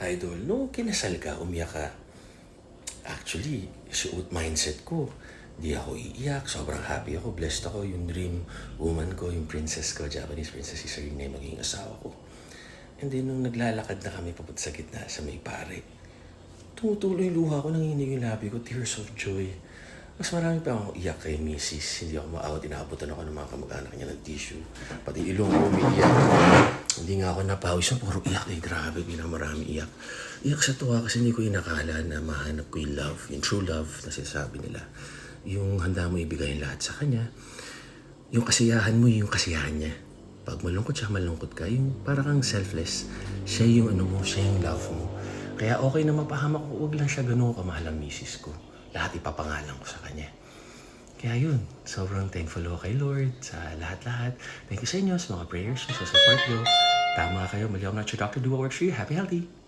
Idol, no kinasal ka, umiyak ka. Actually, suot mindset ko. Di ako iiyak, sobrang happy ako, blessed ako. Yung dream woman ko, yung princess ko, Japanese princess si Serena, yung maging asawa ko. And then, nung naglalakad na kami papunta sa gitna, sa may pare, tumutuloy yung luha ko, nanginig yung labi ko, tears of joy. Mas marami pa akong iyak kay Mrs. Hindi ako inaabutan ako ng mga kamag-anak niya ng tissue. Pati ilong ko umiiyak. Hindi nga ako napawis na puro iyak eh. Grabe, bilang marami iyak. Iyak sa tuwa kasi hindi ko inakala na mahanap ko yung love, yung true love na sinasabi nila. Yung handa mo ibigay lahat sa kanya. Yung kasiyahan mo, yung kasiyahan niya. Pag malungkot siya, malungkot ka. Yung parang kang selfless. Siya yung ano mo, siya yung love mo. Kaya okay na mapahamak ko, huwag lang siya ganun kamahal ang misis ko. Lahat ipapangalan ko sa kanya. Kaya yun, sobrang thankful ako kay Lord sa lahat-lahat. Thank you sa inyo, sa mga prayers, sa support nyo. Tama kayo, not your doctor, do works for you. Happy, healthy.